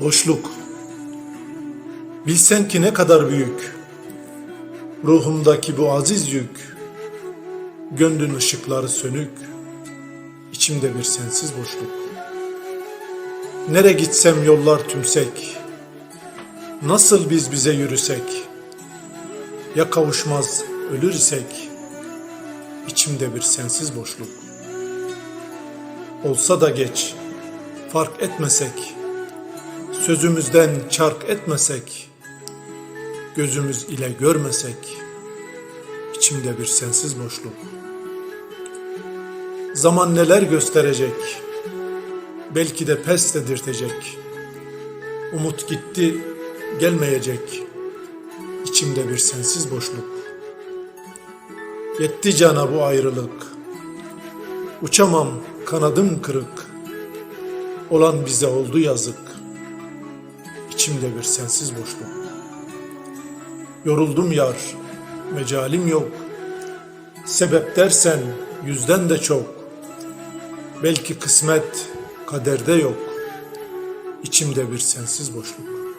Boşluk. Bilsen ki ne kadar büyük. Ruhumdaki bu aziz yük. Gönlün ışıkları sönük. İçimde bir sensiz boşluk. Nere gitsem yollar tümsek. Nasıl biz bize yürüsek. Ya kavuşmaz ölür isek. İçimde bir sensiz boşluk. Olsa da geç, fark etmesek, sözümüzden çark etmesek, gözümüz ile görmesek, içimde bir sensiz boşluk. Zaman neler gösterecek, belki de pes dedirtecek. Umut gitti, gelmeyecek, içimde bir sensiz boşluk. Yetti cana bu ayrılık, uçamam kanadım kırık, olan bize oldu yazık, içimde bir sensiz boşluk. Yoruldum yar, mecalim yok, sebep dersen yüzden de çok, belki kısmet kaderde yok, içimde bir sensiz boşluk.